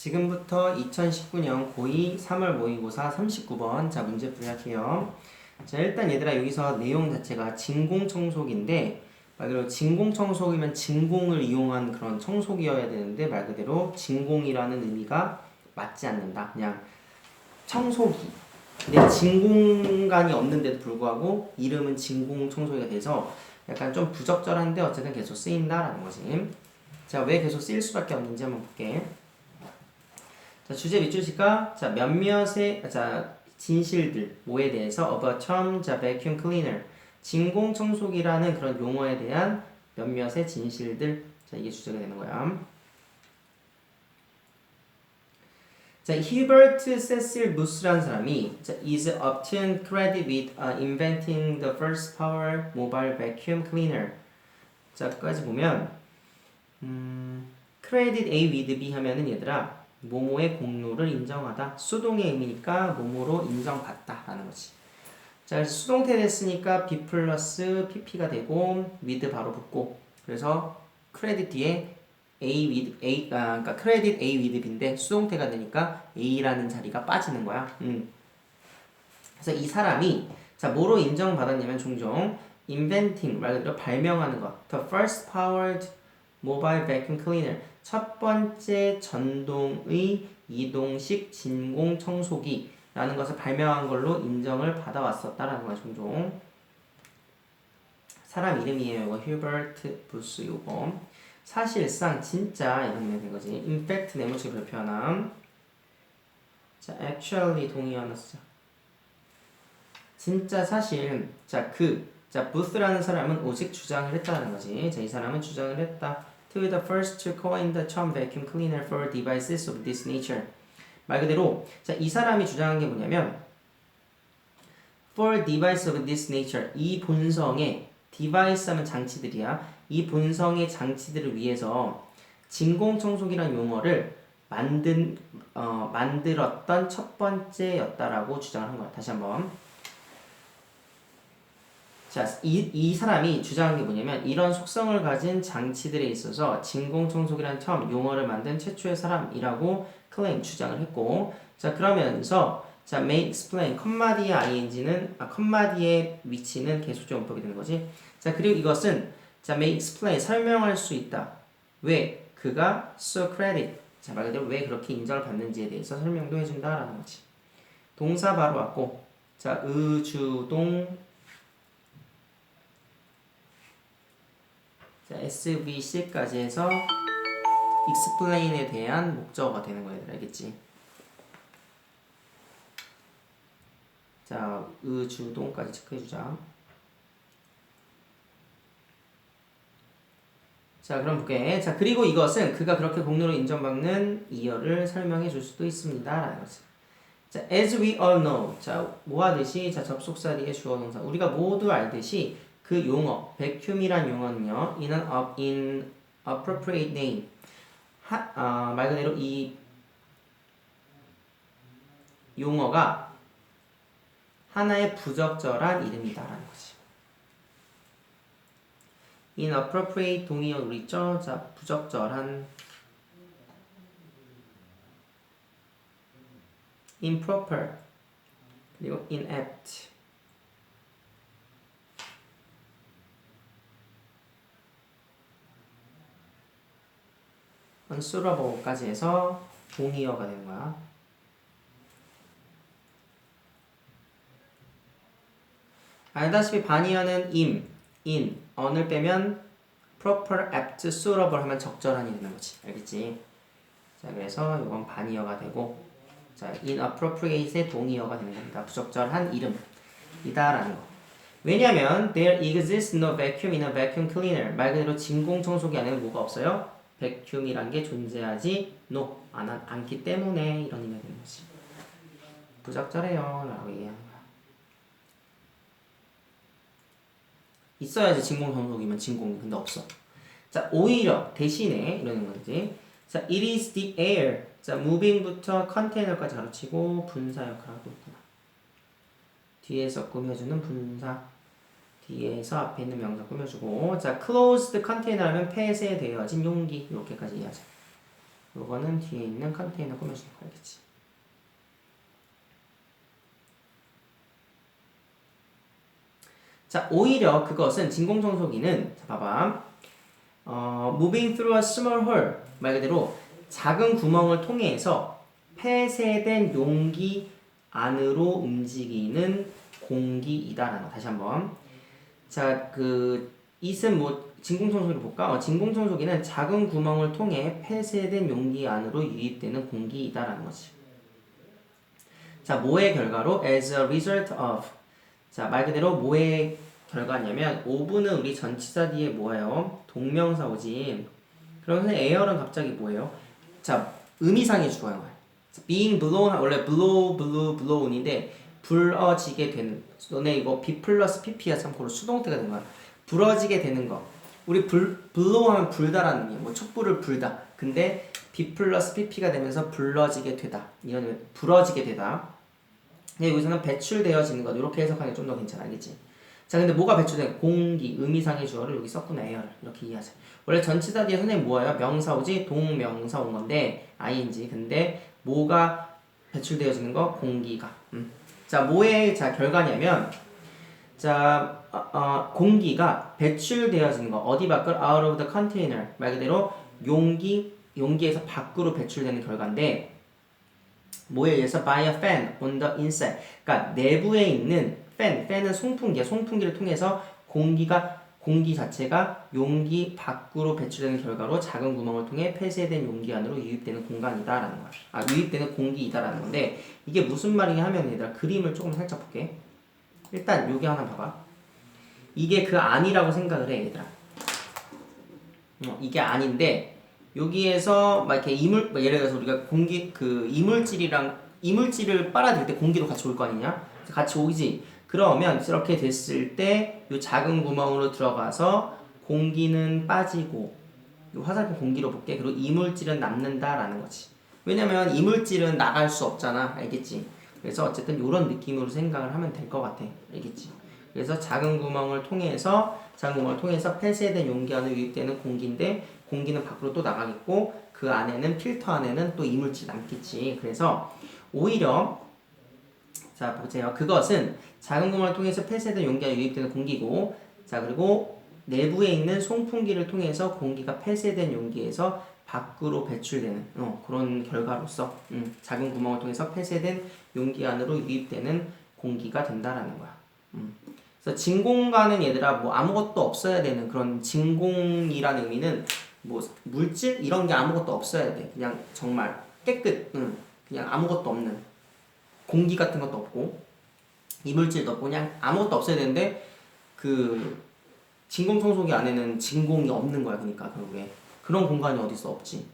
지금부터 2019년 고2 3월 모의고사 39번 자 문제 풀이할게요. 자 일단 얘들아 여기서 내용 자체가 진공청소기인데 말 그대로 진공청소기면 진공을 이용한 그런 청소기여야 되는데 말 그대로 진공이라는 의미가 맞지 않는다. 그냥 청소기. 근데 진공관이 없는데도 불구하고 이름은 진공청소기가 돼서 약간 좀 부적절한데 어쨌든 계속 쓰인다라는 거지. 자 왜 계속 쓰일 수밖에 없는지 한번 볼게. 자, 주제 밑줄치가 자, 몇몇의 자, 진실들 뭐에 대해서 of a term 자, vacuum cleaner 진공 청소기라는 그런 용어에 대한 몇몇의 진실들 자, 이게 주제가 되는 거야. 자, 히버트 세실 무스라는 사람이 자, is obtained credit with uh, inventing the first power mobile vacuum cleaner. 자, 끝까지 보면 음, credit A with B 하면은 얘들아 모모의 공로를 인정하다. 수동의 의미니까 모모로 인정받다라는 거지. 자, 수동태 됐으니까 B 플러스 PP가 되고 with 바로 붙고 그래서 크레딧 뒤에 A with A 아, 그러니까 크레딧 A with B인데 수동태가 되니까 A라는 자리가 빠지는 거야. 음. 그래서 이 사람이 자 뭐로 인정받았냐면 종종 inventing 말 그대로 발명하는 것. The first powered mobile vacuum cleaner 첫 번째 전동의 이동식 진공 청소기라는 것을 발명한 걸로 인정을 받아왔었다라는 거야 종종. 사람 이름이에요 이거. 휴버트 부스 요거. 사실상 진짜 의미가 된 거지. In fact 네모치게 발표하나 자 actually 동의어나 쓰자. 진짜 사실 자그자 부스라는 사람은 오직 주장을 했다는 거지. 자 이 사람은 주장을 했다 to the first to coin the term vacuum cleaner for devices of this nature. 말 그대로 자, 이 사람이 주장한 게 뭐냐면 for device of this nature 이 본성의 device 하면 장치들이야. 이 본성의 장치들을 위해서 진공 청소기란 용어를 만든 어, 만들었던 첫 번째였다라고 주장을 한 거야. 다시 한번. 자, 이, 이 사람이 주장한 게 뭐냐면 이런 속성을 가진 장치들에 있어서 진공청소기라는 처음 용어를 만든 최초의 사람이라고 클레임 주장을 했고 자 그러면서 자 may explain 컴마디의 ing는 아 컴마디의 위치는 계속적 용법이 되는 거지. 자 그리고 이것은 자 may explain 설명할 수 있다. 왜 그가 Socratic 자말 그대로 왜 그렇게 인정을 받는지에 대해서 설명도 해준다라는 거지. 동사 바로 왔고 자 의주동 SVC까지 해서 explain에 대한 목적어가 되는 거야, 얘들 알겠지? 자, 의주동까지 체크해주자. 자, 그럼 볼게. 자, 그리고 이것은 그가 그렇게 공로로 인정받는 이유를 설명해 줄 수도 있습니다. 라는 거지. 자, as we all know. 자, 뭐 하듯이, 자, 접속사 뒤에 주어 동사. 우리가 모두 알듯이 그 용어, vacuum이란 용어는요, in an in appropriate name. 하, 아, 말 그대로 이 용어가 하나의 부적절한 이름이다라는 거지. inappropriate 동의어 우리 있죠? 자, 부적절한 improper 그리고 unsuitable까지 해서 동의어가 되는 거야. 알다시피 반의어는 im, in, on을 빼면 proper, apt, suitable 하면 적절한이 되는 거지. 알겠지? 자, 그래서 이건 반의어가 되고 자, inappropriate의 동의어가 되는 겁니다. 부적절한 이름이다라는 거. 왜냐면 there exists no vacuum in a vacuum cleaner. 말 그대로 진공 청소기 안에는 뭐가 없어요? 백큐움이란 게 존재하지 no 안, 않기 때문에 이런 의미가 되는 거지. 부적절해요 라고 얘기하는 거야. 있어야지 진공 청소기면 진공이 근데 없어. 자 오히려 대신에 이러는 거지. 자 it is the air. 자 moving부터 컨테이너까지 가르치고 분사 역할하고 있구나. 뒤에서 꾸며주는 분사. 뒤에서 앞에 있는 명사 꾸며주고 자 closed 하면 폐쇄되어진 용기 이렇게까지 이해하자 요거는 뒤에 있는 컨테이너 꾸며주는 거 알겠지? 자, 오히려 그것은 진공청소기는 자, 봐봐. 어, moving through a small hole 말 그대로 작은 구멍을 통해서 폐쇄된 용기 안으로 움직이는 공기이다라는 거. 다시 한번. 자, 그 이슨 뭐 진공청소기를 볼까? 어, 진공청소기는 작은 구멍을 통해 폐쇄된 용기 안으로 유입되는 공기이다라는 거지. 자, 뭐의 결과로? As a result of. 자, 말 그대로 뭐의 결과냐면 오브는 우리 전치사 뒤에 뭐예요? 동명사 오지. 그러면서 에어는 갑자기 뭐예요? 자, 의미상의 주어요. being blown 원래 blow, blow, blown인데 불어지게 되는. 너네 이거 b 플러스 pp야 참고로 수동태가 되는 거야. 불어지게 되는 거. 우리 불 blow하면 불다라는 의미야. 뭐 촛불을 불다. 근데 b 플러스 pp가 되면서 불러지게 되다. 이런 의미, 불어지게 되다. 근데 여기서는 배출되어지는 것 이렇게 해석하는 게 좀 더 괜찮아 알겠지? 자 근데 뭐가 배출된 공기 의미상의 주어를 여기 썼구나 에어를 이렇게 이해하자 원래 전치사 뒤에 선생님 뭐예요? 명사 오지 동명사 온 건데 ing 근데 뭐가 배출되어지는 거? 공기가 음. 자 뭐의 자 결과냐면 자 어, 어, 공기가 배출되어지는 거 어디 밖을 out of the container 말 그대로 용기 용기에서 밖으로 배출되는 결과인데 뭐에 의해서 by a fan on the inside. 그러니까 내부에 있는 fan, fan은 송풍기야. 송풍기를 통해서 공기가 공기 자체가 용기 밖으로 배출되는 결과로 작은 구멍을 통해 폐쇄된 용기 안으로 유입되는 공간이다라는 거야. 아, 유입되는 공기이다라는 건데 이게 무슨 말이냐 하면 얘들아 그림을 조금 살짝 볼게. 일단 여기 하나 봐봐. 이게 그 안이라고 생각을 해, 얘들아. 어, 이게 아닌데 여기에서 막 이렇게 이물 뭐 예를 들어서 우리가 공기 그 이물질이랑 이물질을 빨아들일 때 공기도 같이 올 거 아니냐? 같이 오지. 그러면 이렇게 됐을 때 이 작은 구멍으로 들어가서 공기는 빠지고 이 화살표 공기로 볼게. 그리고 이물질은 남는다라는 거지. 왜냐면 이물질은 나갈 수 없잖아. 알겠지? 그래서 어쨌든 이런 느낌으로 생각을 하면 될 것 같아. 알겠지? 그래서 작은 구멍을 통해서 작은 구멍을 통해서 폐쇄된 용기 안에 유입되는 공기인데 공기는 밖으로 또 나가겠고 그 안에는 필터 안에는 또 이물질 남겠지. 그래서 오히려 자 보세요. 그것은 작은 구멍을 통해서 폐쇄된 용기가 유입되는 공기고 자 그리고 내부에 있는 송풍기를 통해서 공기가 폐쇄된 용기에서 밖으로 배출되는 어, 그런 결과로서 음, 작은 구멍을 통해서 폐쇄된 용기 안으로 유입되는 공기가 된다라는 거야. 음. 그래서 진공과는 얘들아 뭐 아무것도 없어야 되는 그런 진공이라는 의미는 뭐 물질 이런 게 아무것도 없어야 돼. 그냥 정말 깨끗, 응. 그냥 아무것도 없는 공기 같은 것도 없고 이물질도 없고 그냥 아무것도 없어야 되는데 그 진공 청소기 안에는 진공이 없는 거야. 그러니까 결국에 그런 공간이 어디 있어 없지.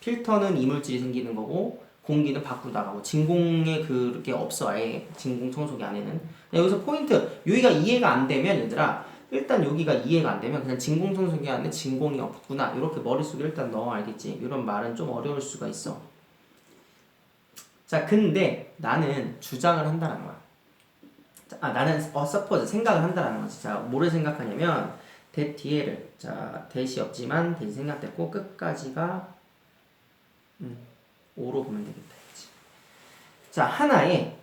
필터는 이물질이 생기는 거고 공기는 밖으로 나가고 진공에 그게 없어 아예 진공 청소기 안에는 여기서 포인트 여기가 이해가 안 되면 얘들아 일단 여기가 이해가 안 되면 그냥 진공 청소기 안에 진공이 없구나 이렇게 머릿속에 일단 넣어 알겠지 이런 말은 좀 어려울 수가 있어 자 근데 나는 주장을 한다는 거야. 자, 아 나는 어 서포즈 생각을 한다는 거지. 자 뭐를 생각하냐면 대 뒤에를. 자 대시 없지만 대시 생각됐고 끝까지가 음, 5로 보면 되겠다 그치? 자 하나의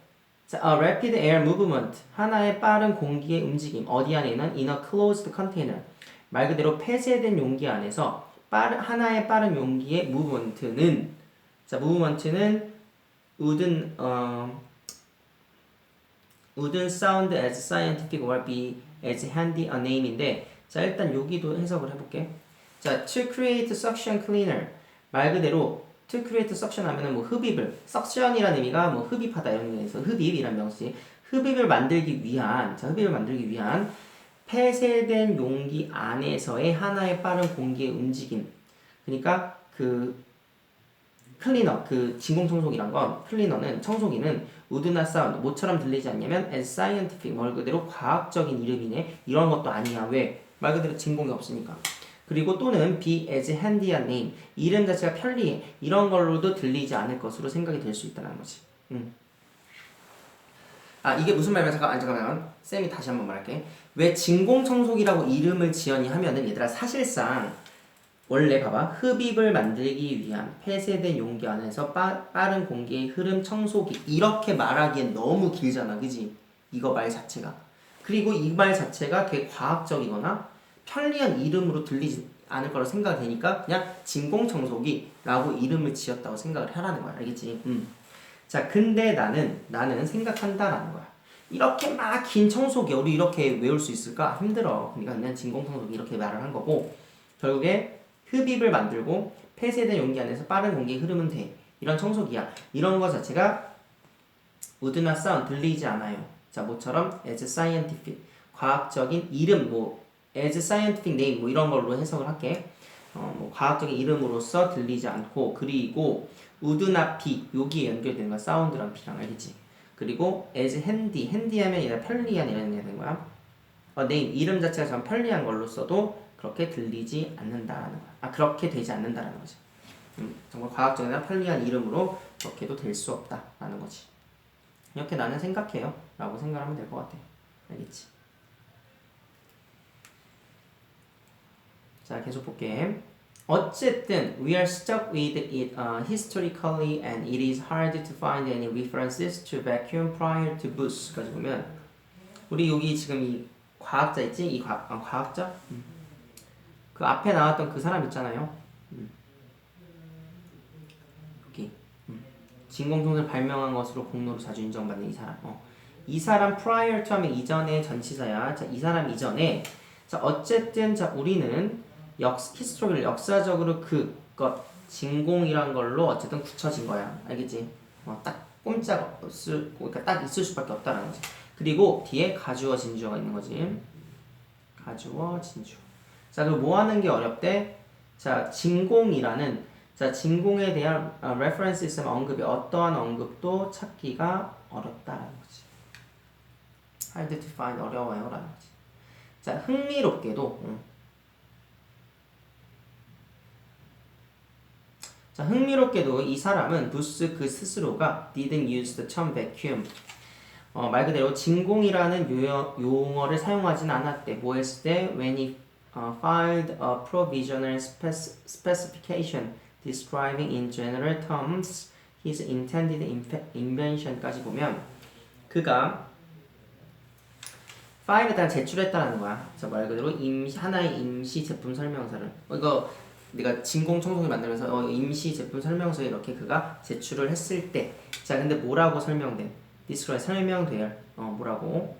자, a rapid air movement. 하나의 빠른 공기의 움직임. 어디 안에는? in a closed container. 말 그대로 폐쇄된 용기 안에서 빠른 하나의 빠른 용기의 movement는 자 movement는 wouldn't 어, wouldn't sound as scientific or be as handy a name인데 자 일단 여기도 해석을 해볼게. 자 to create suction cleaner. 말 그대로 to create suction 하면은 뭐 흡입을 suction이라는 의미가 뭐 흡입하다 이런 의미에서 흡입이란 명시 흡입을 만들기 위한 자 흡입을 만들기 위한 폐쇄된 용기 안에서의 하나의 빠른 공기의 움직임. 그러니까 그 클리너 그 진공 청소기란 건 클리너는 청소기는 우드나 사운드 모처럼 들리지 않냐면 as scientific 말 그대로 과학적인 이름이네. 이런 것도 아니야. 왜? 말 그대로 진공이 없으니까. 그리고 또는 be as handy a name. 이름 자체가 편리해. 이런 걸로도 들리지 않을 것으로 생각이 될 수 있다는 거지. 음. 아 이게 무슨 말이면 잠깐 아, 잠깐만. 쌤이 다시 한번 말할게. 왜 진공 청소기라고 이름을 지연이 하면은 얘들아 사실상 원래 봐봐. 흡입을 만들기 위한 폐쇄된 용기 안에서 빠, 빠른 공기의 흐름 청소기. 이렇게 말하기엔 너무 길잖아. 그지? 이거 말 자체가. 그리고 이 말 자체가 되게 과학적이거나 편리한 이름으로 들리지 않을 거라 생각이 되니까 그냥 진공청소기라고 이름을 지었다고 생각을 하라는 거야. 알겠지? 음. 자 근데 나는 나는 생각한다라는 거야. 이렇게 막 긴 청소기 우리 이렇게 외울 수 있을까? 힘들어. 그러니까 그냥 진공청소기 이렇게 말을 한 거고 결국에 흡입을 만들고 폐쇄된 용기 안에서 빠른 공기의 흐르면 돼. 이런 청소기야. 이런 거 자체가 우드나 사운 들리지 않아요. 자, 뭐처럼 as scientific 과학적인 이름 뭐 as scientific name 뭐 이런 걸로 해석을 할게. 어, 뭐 과학적인 이름으로서 들리지 않고 그리고 우드나 피 여기에 연결되는 거야. 사운드랑 피랑 알겠지? 그리고 as handy handy하면 얘가 편리한 이런 게 되는 거야. 어, name 이름 자체가 좀 편리한 걸로 써도 그렇게 들리지 않는다라는 거야. 아 그렇게 되지 않는다라는 거지. 음, 정말 과학적이나 편리한 이름으로 그렇게도 될 수 없다라는 거지. 이렇게 나는 생각해요. 라고 생각하면 될 것 같아. 알겠지? 자, 계속 볼게. 어쨌든 we are stuck with it uh, historically and it is hard to find any references to vacuum prior to Bush까지 보면 우리 여기 지금 이 과학자 있지? 이 과, 아, 과학자? 음. 그 앞에 나왔던 그 사람 있잖아요. 음. 여기 음. 진공통을 발명한 것으로 공로로 자주 인정받는 이 사람. 어. 이 사람 prior to 하면 이전의 전치사야. 자, 이 사람 이전에 자, 어쨌든 자, 우리는 역 히스토리를 역사적으로 그것 진공이란 걸로 어쨌든 굳혀진 거야. 알겠지? 어, 딱 꼼짝 없을 그러니까 딱 있을 수밖에 없다라는 거지. 그리고 뒤에 가주어 진주어가 있는 거지. 가주어 진주어. 자, 그럼 뭐 하는 게 어렵대? 자, 진공이라는 자, 진공에 대한 어, reference 있으면 언급이 어떠한 언급도 찾기가 어렵다라는 거지. hard to find 어려워요 라는 거지. 자, 흥미롭게도 음. 자, 흥미롭게도 이 사람은 부스 그 스스로가 didn't use the term vacuum 어, 말 그대로 진공이라는 요, 용어를 사용하진 않았대. 뭐 했을 때 when he uh, filed a provisional spec specification describing in general terms his intended invention까지 보면 그가 파일에 따라 제출했다는 거야. 자, 말 그대로 임시, 하나의 임시 제품 설명서를. 어, 이거 내가 진공 청소기 만들면서 어, 임시 제품 설명서 이렇게 그가 제출을 했을 때, 자, 근데 뭐라고 설명돼? 디스크라이 설명돼요. 어, 뭐라고?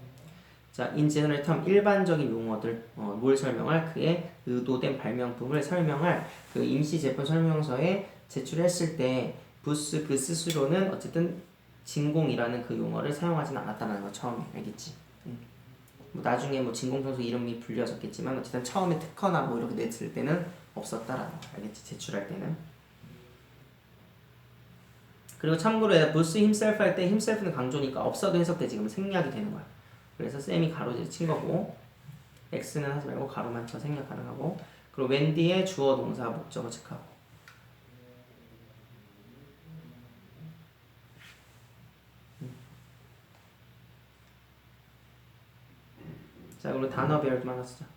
자, in general 일반적인 용어들 어, 뭘 설명할 그의 의도된 발명품을 설명할 그 임시 제품 설명서에 제출했을 때 부스 그 스스로는 어쨌든 진공이라는 그 용어를 사용하지는 않았다는 거 처음에 알겠지? 음. 뭐 나중에 뭐 진공청소 이름이 불려졌겠지만 어쨌든 처음에 특허나 뭐 이렇게 냈을 때는 없었다라는 거 알겠지? 제출할 때는 그리고 참고로 부스 himself 할때 himself는 강조니까 없어도 해석되지 그러면 생략이 되는 거야 그래서 쌤이 가로질 친 거고 x는 하지 말고 가로만 쳐 생략 가능하고 그리고 웬디의 주어 동사 목적어 체크하고 음. 자 그리고 단어 배열 좀 하나 쓰자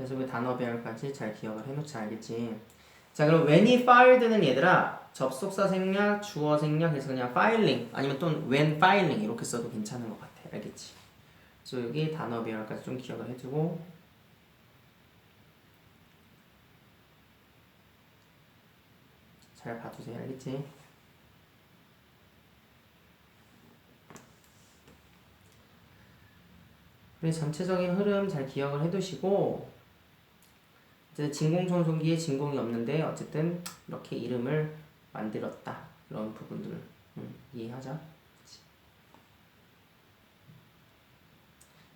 그래서 그 단어 배열까지 잘 기억을 해놓자 알겠지? 자 그럼 when he filed는 얘들아 접속사 생략, 주어 생략 해서 그냥 filing 아니면 또 when filing 이렇게 써도 괜찮은 것 같아 알겠지? 그래서 여기 단어 배열까지 좀 기억을 해두고 잘 봐두세요 알겠지? 우리 전체적인 흐름 잘 기억을 해두시고 진공청소기에 진공이 없는데 어쨌든 이렇게 이름을 만들었다 이런 부분들을 음, 이해하자.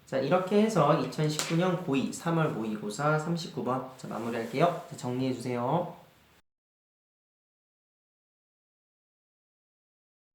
자 이렇게 해서 2019년 고2 3월 모의고사 39번 자 마무리할게요. 자, 정리해 주세요.